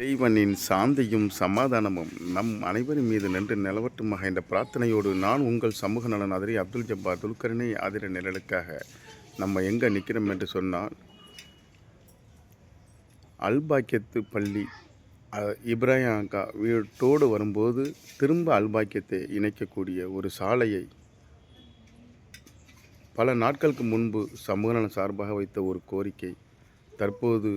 இறைவனின் சாந்தியும் சமாதானமும் நம் அனைவரின் மீது நின்று நிலவட்டுமாக என்ற பிரார்த்தனையோடு நான் உங்கள் சமூக நலன் அதிரி அப்துல் ஜப்பார் துல்கரனை ஆதிர நிழலுக்காக நம்ம எங்கே நிற்கிறோம் என்று சொன்னால் அல்பாக்கியத்து பள்ளி இப்ராஹிம்கா வீட்டோடு வரும்போது திரும்ப அல்பாக்கியத்தை இணைக்கக்கூடிய ஒரு சாலையை பல நாட்களுக்கு முன்பு சமூக நலன் சார்பாக வைத்த ஒரு கோரிக்கை தற்போது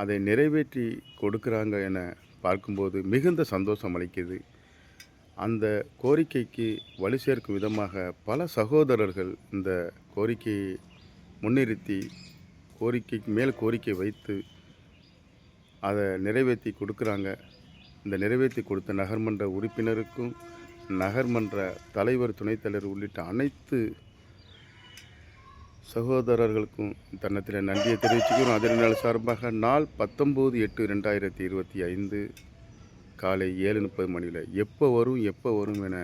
அதை நிறைவேற்றி கொடுக்குறாங்க என பார்க்கும்போது மிகுந்த சந்தோஷம் அளிக்குது அந்த கோரிக்கைக்கு வலு சேர்க்கும் விதமாக பல சகோதரர்கள் இந்த கோரிக்கையை முன்னிறுத்தி கோரிக்கைக்கு மேல் கோரிக்கை வைத்து அதை நிறைவேற்றி கொடுக்குறாங்க. இந்த நிறைவேற்றி கொடுத்த நகர்மன்ற உறுப்பினருக்கும் நகர்மன்ற தலைவர் துணைத் தலைவர் உள்ளிட்ட அனைத்து சகோதரர்களுக்கும் தன்னத்தில் நன்றியை தெரிவிச்சுக்கிறோம். அதே நாள் சார்பாக நாள் பத்தொம்போது எட்டு ரெண்டாயிரத்தி இருபத்தி ஐந்து காலை ஏழு முப்பது மணியில் எப்போ வரும் எப்போ வரும் என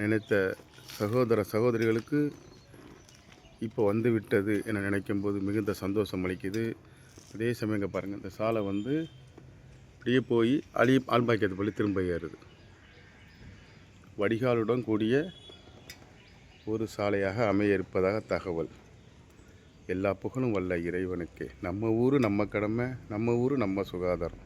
நினைத்த சகோதர சகோதரிகளுக்கு இப்போ வந்து விட்டது என நினைக்கும் போது மிகுந்த சந்தோஷம் அளிக்குது. அதே சமயம் இங்கே பாருங்கள் இந்த சாலை வந்து அப்படியே போய் அழி ஆல்பாக்கியத்து பள்ளி திரும்ப ஏறுது. வடிகாலுடன் கூடிய ஒரு சாலையாக அமைய இருப்பதாக தகவல். எல்லா புகழும் வல்ல இறைவனுக்கே. நம்ம ஊர் நம்ம கடமை நம்ம ஊர் நம்ம சுகாதாரம்.